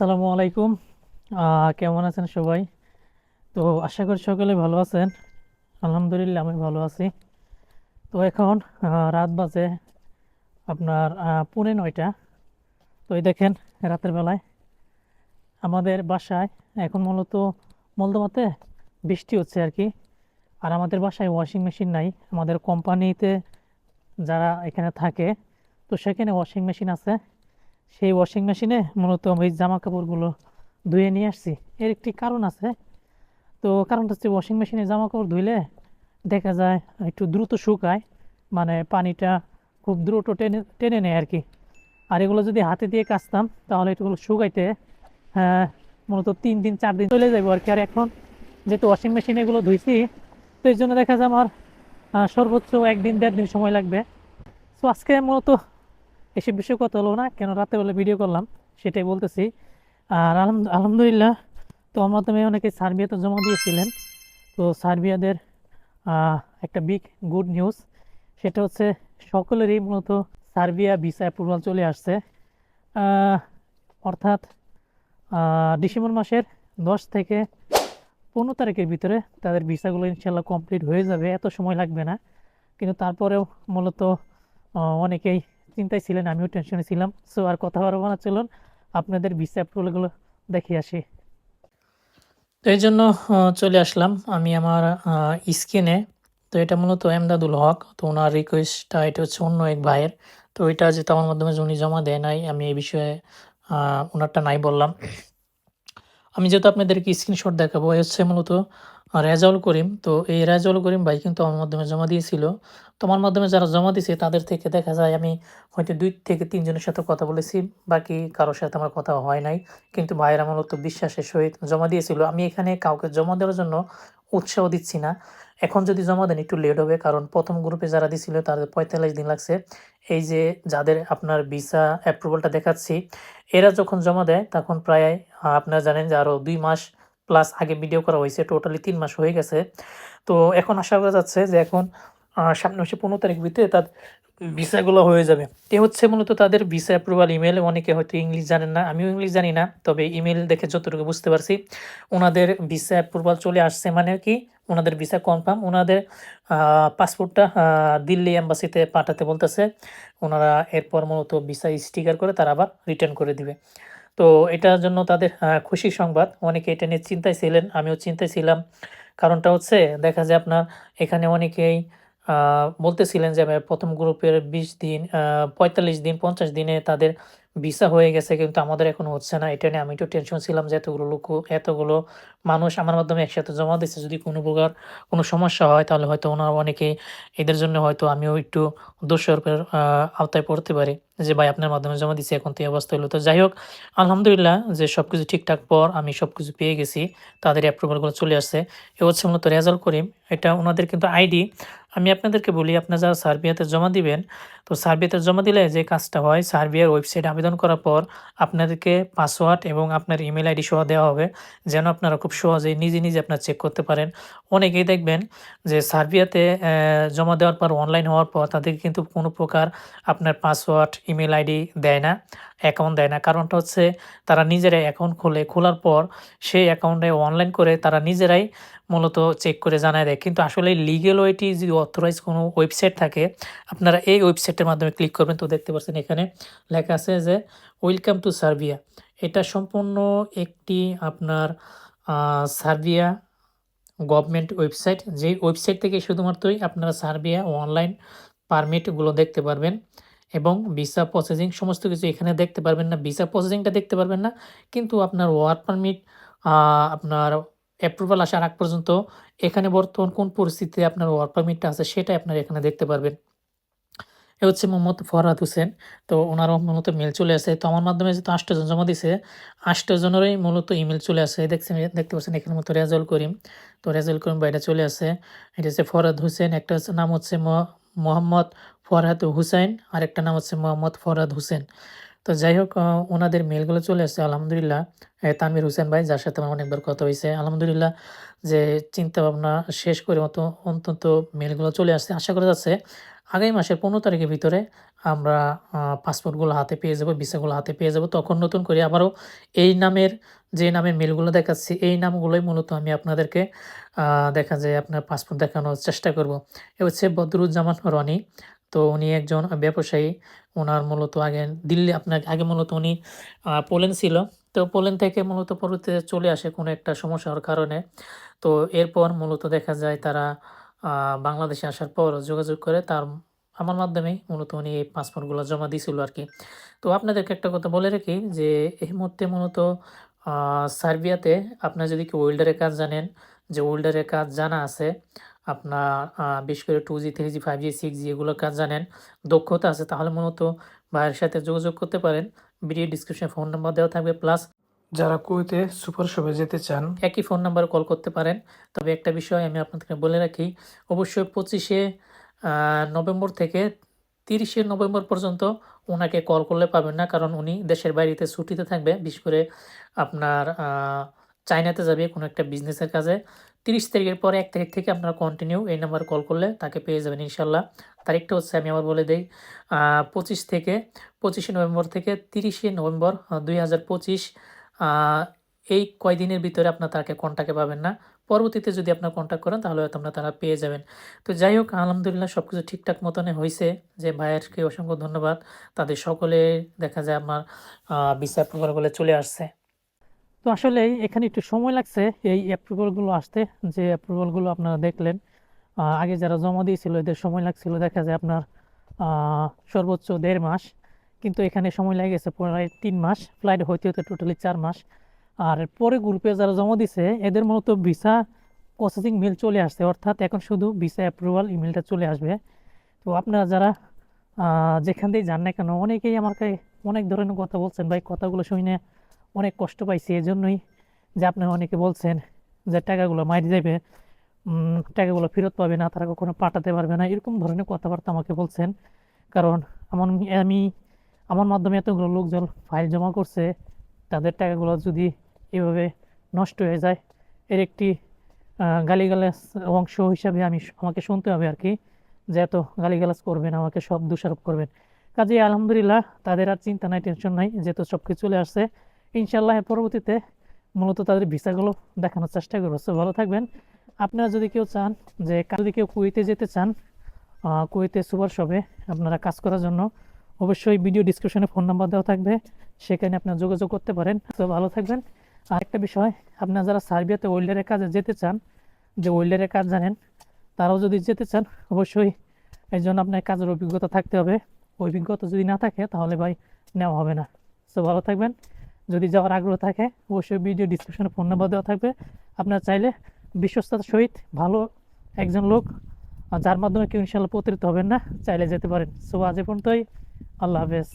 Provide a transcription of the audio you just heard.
আসসালামু আলাইকুম। কেমন আছেন সবাই? তো আশা করি সকলে ভালো আছেন। আলহামদুলিল্লাহ, আমি ভালো আছি। তো এখন রাত বাজে আপনার পৌনে নয়টা। তো এই দেখেন, রাতের বেলায় আমাদের বাসায় এখন মূলত মলদোমাতে বৃষ্টি হচ্ছে আর কি। আর আমাদের বাসায় ওয়াশিং মেশিন নাই। আমাদের কোম্পানিতে যারা এখানে থাকে, তো সেখানে ওয়াশিং মেশিন আছে। সেই ওয়াশিং মেশিনে মূলত আমি জামা কাপড়গুলো ধুয়ে নিয়ে আসছি। এর একটি কারণ আছে। তো কারণটা হচ্ছে ওয়াশিং মেশিনে জামা কাপড় ধুইলে দেখা যায় একটু দ্রুত শুকায় মানে পানিটা খুব দ্রুত টেনে টেনে নেয় আর কি আর এগুলো যদি হাতে দিয়ে কাচতাম, তাহলে এগুলো শুকাইতে হ্যাঁ মূলত তিন দিন, চার দিন চলে যাব আর কি আর এখন যেহেতু ওয়াশিং মেশিনে এগুলো ধুইছি, তো এই জন্য দেখা যায় আমার সর্বোচ্চ একদিন, দেড় দিন সময় লাগবে। তো আজকে মূলত এসব বিষয়ে কথা হলো না, কেন রাতে বেলা ভিডিও করলাম, সেটাই বলতেছি। আর আলহামদুলিল্লাহ, তো আমার মাধ্যমে অনেকে সার্বিয়াতে জমা দিয়েছিলেন। তো সার্বিয়াদের একটা বিগ গুড নিউজ সেটা হচ্ছে সকলেরই মূলত সার্বিয়া ভিসা অ্যাপ্রুভাল চলে আসছে। অর্থাৎ ডিসেম্বর মাসের দশ থেকে পনেরো তারিখের ভিতরে তাদের ভিসাগুলো ইনশাল্লাহ কমপ্লিট হয়ে যাবে, এত সময় লাগবে না। কিন্তু তারপরেও মূলত অনেকেই চিন্তায় ছিলেন, আমিও টেনশনে ছিলাম। সো আর কথা বাড়াবো না, চলুন আপনাদের ভিসা অ্যাপ্রুভালগুলো দেখে আসি। তো এই জন্য চলে আসলাম আমি আমার স্কিনে তো এটা মূলত এমদাদুল হক, তো ওনার রিকোয়েস্টটা এটা হচ্ছে অন্য এক ভাইয়ের। তো এটা যে আমার মাধ্যমে উনি জমা দেয় নাই, আমি এই বিষয়ে ওনারটা নাই বললাম। আমি যেহেতু আপনাদেরকে স্ক্রিনশট দেখাবো হচ্ছে মূলত রেজাউল করিম। তো এই রেজাউল করিম ভাই কিন্তু আমার মাধ্যমে জমা দিয়েছিল। তোমার মাধ্যমে যারা জমা দিয়েছে তাদের থেকে দেখা যায় আমি হয়তো দুই থেকে তিনজনের সাথে কথা বলেছি, বাকি কারোর সাথে আমার কথা হয় নাই। কিন্তু ভাইয়েরা মূলত বিশ্বাসের সহিত জমা দিয়েছিল। আমি এখানে কাউকে জমা দেওয়ার জন্য উৎসাহ দিচ্ছি না। এখন যদি জমা দেন, একটু লেট হবে, কারণ প্রথম গ্রুপে যারা দিছিল, তাদের পঁয়তাল্লিশ দিন লাগছে। এই যে যাদের আপনার ভিসা অ্যাপ্রুভালটা দেখাচ্ছি, এরা যখন জমা দেয়, তখন প্রায় আপনারা জানেন যে আরও দুই মাস প্লাস আগে ভিডিও করা হয়েছে টোটালি তিন মাস হয়ে গেছে। তো এখন আশা করা যাচ্ছে যে এখন সামনে হচ্ছে পনেরো তারিখ ভিতরে তার ভিসাগুলো হয়ে যাবে। এ হচ্ছে মূলত তাদের ভিসা অ্যাপ্রুভাল ইমেল অনেকে হয়তো ইংলিশ জানেন না, আমিও ইংলিশ জানি না, তবে ইমেল দেখে যতটুকু বুঝতে পারছি, ওনাদের ভিসা অ্যাপ্রুভাল চলে আসছে মানে কি, ওনাদের ভিসা কনফার্ম ওনাদের পাসপোর্টটা দিল্লি এম্বাসিতে পাঠাতে বলতেছে। ওনারা এরপর মূলত ভিসা স্টিকার করে তারা আবার রিটার্ন করে দিবে। তো এটার জন্য তাদের খুশি সংবাদ। অনেকে এটা নিয়ে চিন্তায় ছিলেন, আমিও চিন্তায় ছিলাম। কারণটা হচ্ছে, দেখা যায় আপনার এখানে অনেকেই বলতেছিলেন যে প্রথম গ্রুপের বিশ দিন পঁয়তাল্লিশ দিন, পঞ্চাশ দিনে তাদের ভিসা হয়ে গেছে, কিন্তু আমাদের এখন হচ্ছে না। এটা নিয়ে আমি একটু টেনশন ছিলাম যে, এতগুলো লোক, এতগুলো মানুষ আমার মাধ্যমে একসাথে জমা দিচ্ছে যদি কোনো প্রকার কোনো সমস্যা হয়, তাহলে হয়তো ওনারা অনেকে এদের জন্য হয়তো আমিও একটু দোষারোপের আওতায় পড়তে পারি যে, ভাই, আপনার মাধ্যমে জমা দিচ্ছি এখন তো এই অবস্থা হলো তো যাই হোক, আলহামদুলিল্লাহ যে সব কিছু ঠিকঠাক পর আমি সব কিছু পেয়ে গেছি, তাদের অ্যাপ্রুভালগুলো চলে আসছে। এ হচ্ছে মূলত রেজাল্ট করিম। এটা ওনাদের কিন্তু আইডি। আমি আপনাদেরকে বলি, আপনারা যারা সার্বিয়াতে জমা দিবেন, তো সার্বিয়াতে জমা দিলে যে কাজটা হয়, সার্বিয়ার ওয়েবসাইট আবেদন করার পর আপনাদেরকে পাসওয়ার্ড এবং আপনার ইমেল আইডি সহ দেওয়া হবে, যেন আপনারা খুব সহজেই নিজে নিজে আপনার চেক করতে পারেন। অনেকেই দেখবেন যে সার্বিয়াতে জমা দেওয়ার পর অনলাইন হওয়ার পর তাদেরকে কিন্তু কোনো প্রকার আপনার পাসওয়ার্ড ইমেল আইডি দেয় না। অ্যাকাউন্ট দেয় না। কারণটা হচ্ছে তারা নিজেরাই অ্যাকাউন্ট খোলে, খোলার পর সেই অ্যাকাউন্টে অনলাইন করে তারা নিজেরাই মূলত চেক করে জানায় দেয়। কিন্তু আসলে লিগেল ওয়েটি যদি অথরাইজ কোনো ওয়েবসাইট থাকে, আপনারা এই ওয়েবসাইটের মাধ্যমে ক্লিক করবেন তো দেখতে পাচ্ছেন এখানে লেখা আছে যে ওয়েলকাম টু সার্বিয়া এটা সম্পূর্ণ একটি আপনার সার্বিয়া গভর্নমেন্ট ওয়েবসাইট যেই ওয়েবসাইট থেকে শুধুমাত্রই আপনারা সার্বিয়া অনলাইন পারমিটগুলো দেখতে পারবেন। এবং ভিসা প্রসেসিং সমস্ত কিছু এখানে দেখতে পারবেন না। ভিসা প্রসেসিংটা দেখতে পারবেন না, কিন্তু আপনার ওয়ার্ক পারমিট আপনার অ্যাপ্রুভাল আসার আগ পর্যন্ত এখানে বর্তমান কোন পরিস্থিতিতে আপনার ওয়ার্ক পারমিটটা আছে সেটাই আপনারা এখানে দেখতে পারবেন। এ হচ্ছে মোহাম্মদ ফরহাদ হোসেন। তো ওনারও মূলত মেল চলে আসে। তো আমার মাধ্যমে যেহেতু আটটা জন জমা দিছে আটটা জনেরই মূলত ইমেল চলে আসে। দেখছেন, দেখতে পাচ্ছেন এখানে মতো রেজাউল করিম। তো রেজাউল করিম বাইরে চলে আসে। এটা হচ্ছে ফরহাদ হোসেন। একটা হচ্ছে নাম হচ্ছে মোহাম্মদ ফরহাদ হুসাইন আরেকটা নাম হচ্ছে মোহাম্মদ ফরহাদ হোসেন। তো যাই হোক ওনাদের মেলগুলো চলে আসছে আলহামদুলিল্লাহ। এ, তানভীর হোসেন ভাই যার সাথে আমার অনেকবার কথা হয়েছে আলহামদুলিল্লাহ যে চিন্তা ভাবনা শেষ করে মতো অন্তত মেলগুলো চলে আসছে। আশা করা যাচ্ছে আগামী মাসের পনেরো তারিখের ভিতরে আমরা পাসপোর্টগুলো হাতে পেয়ে যাব ভিসাগুলো হাতে পেয়ে যাব। তখন নতুন করে আবারও এই নামের যে নামের মেলগুলো দেখাচ্ছি এই নামগুলোই মূলত আমি আপনাদেরকে দেখা যায় আপনার পাসপোর্ট দেখানোর চেষ্টা করব। এ হচ্ছে বদরুজ্জামান রনি। তো উনি একজন ব্যবসায়ী। ওনার মূলত আগে দিল্লি আপনার আগে মূলত উনি পোল্যান্ড ছিল। তো পোল্যান্ড থেকে মূলত পরবর্তীতে চলে আসে কোনো একটা সমস্যার কারণে। তো এরপর মূলত দেখা যায় তারা বাংলাদেশে আসার পর যোগাযোগ করে তার আমার মাধ্যমেই মূলত উনি এই পাসপোর্টগুলো জমা দিয়েছিল আর কি তো আপনাদেরকে একটা কথা বলে রাখি যে, এই মুহূর্তে মূলত সার্বিয়াতে আপনার যদি কেউ ওয়েল্ডারের কাজ জানেন, যে ওয়েল্ডারের কাজ জানা আছে আপনার বিশেষ করে two G three G five G six G এগুলোর কাজ জানেন, দক্ষতা আছে, তাহলে মূলত ভাইয়ের সাথে যোগাযোগ করতে পারেন। ভিডিও ডিসক্রিপশনে ফোন নাম্বার দেওয়া থাকবে প্লাস যারা কুয়েতে সুপার শপে যেতে চান, একই ফোন নাম্বারে কল করতে পারেন। তবে একটা বিষয় আমি আপনাদেরকে বলে রাখি, অবশ্যই পঁচিশে নভেম্বর থেকে তিরিশে নভেম্বর পর্যন্ত ওনাকে কল করলে পাবেন না, কারণ উনি দেশের বাইরেতে ছুটিতে থাকবে। বিশেষ করে আপনার চায়নাতে যাবে কোনো একটা বিজনেসের কাজে। তিরিশ তারিখের পরে এক তারিখ থেকে আপনারা কন্টিনিউ এই নাম্বার কল করলে তাকে পেয়ে যাবেন ইনশাল্লাহ। তারিখটা হচ্ছে আমি আবার বলে দিই পঁচিশ থেকে, পঁচিশে নভেম্বর থেকে তিরিশে নভেম্বর দুই হাজার পঁচিশ এই কয়দিনের ভিতরে আপনার তাকে কন্ট্যাক্টে পাবেন না। পরবর্তীতে যদি আপনার কন্ট্যাক্ট করেন তাহলে হয়তো আপনার তারা পেয়ে যাবেন। তো যাই হোক, আলহামদুলিল্লাহ সব কিছু ঠিকঠাক মতনে হয়েছে যে ভাইয়েরকে অসংখ্য ধন্যবাদ। তাদের সকলে দেখা যায় আমার বিচার প্রকল্পগুলো চলে আসছে। তো আসলে এখানে একটু সময় লাগছে এই অ্যাপ্রুভালগুলো আসতে, যে অ্যাপ্রুভালগুলো আপনারা দেখলেন। আগে যারা জমা দিয়েছিল, এদের সময় লাগছিল দেখা যায় আপনার সর্বোচ্চ দেড় মাস। কিন্তু এখানে সময় লেগে গেছে প্রায় তিন মাস ফ্লাইট হইতে হতে টোটালি চার মাস। আর পরে গ্রুপে যারা জমা দিছে, এদের মূলত ভিসা প্রসেসিং মেল চলে আসছে। অর্থাৎ এখন শুধু ভিসা অ্যাপ্রুভাল ইমেলটা চলে আসবে। তো আপনারা যারা যেখান দিয়ে যান না কেন, অনেকেই আমাকে অনেক ধরনের কথা বলছেন। ভাই, কথাগুলো শুনে অনেক কষ্ট পাইছি এজন্যই যে আপনারা অনেকে বলছেন যে টাকাগুলো মাইরে যাবে টাকাগুলো ফেরত পাবে না, তারা কখনো পাঠাতে পারবে না, এরকম ধরনের কথাবার্তা আমাকে বলছেন। কারণ আমার আমি, আমার মাধ্যমে এতগুলো লোকজন ফাইল জমা করছে, তাদের টাকাগুলো যদি এভাবে নষ্ট হয়ে যায়, এর একটি গালিগালাজ অংশ হিসাবে আমি আমাকে শুনতে হবে আর কি, যে এত গালিগালাজ করবেন, আমাকে সব দোষারোপ করবেন। কাজে আলহামদুলিল্লাহ তাদের আর চিন্তা নাই, টেনশন নাই, যেহেতু সব কিছু চলে আসছে ইনশাল্লাহ পরবর্তীতে মূলত তাদের ভিসাগুলো দেখানোর চেষ্টা করব। So, ভালো থাকবেন। আপনারা যদি কেউ চান যে যদি কেউ কুয়েতে যেতে চান কুয়েতে সুপার শপে আপনারা কাজ করার জন্য অবশ্যই ভিডিও ডিসক্রিপশনে ফোন নাম্বার দেওয়া থাকবে সেখানে আপনারা যোগাযোগ করতে পারেন। তো ভালো থাকবেন। আর একটা বিষয় আপনারা যারা সার্বিয়াতে ওয়েল্ডারের কাজে যেতে চান যে ওয়েল্ডারের কাজ জানেন তারাও যদি যেতে চান অবশ্যই এই জন্য আপনার কাজের অভিজ্ঞতা থাকতে হবে। অভিজ্ঞতা যদি না থাকে তাহলে ভাই নেওয়া হবে না। তো ভালো থাকবেন। যদি যাওয়ার আগ্রহ থাকে, অবশ্যই ভিডিও ডিসক্রিপশনে ফোন নাম্বার দেওয়া থাকবে। আপনারা চাইলে বিশ্বস্ততার সহিত ভালো একজন লোক যার মাধ্যমে কেউ ইনশাল্লাহ প্রতারিত হবেন না, চাইলে যেতে পারেন। সো আজ পর্যন্তই। আল্লাহ হাফেজ।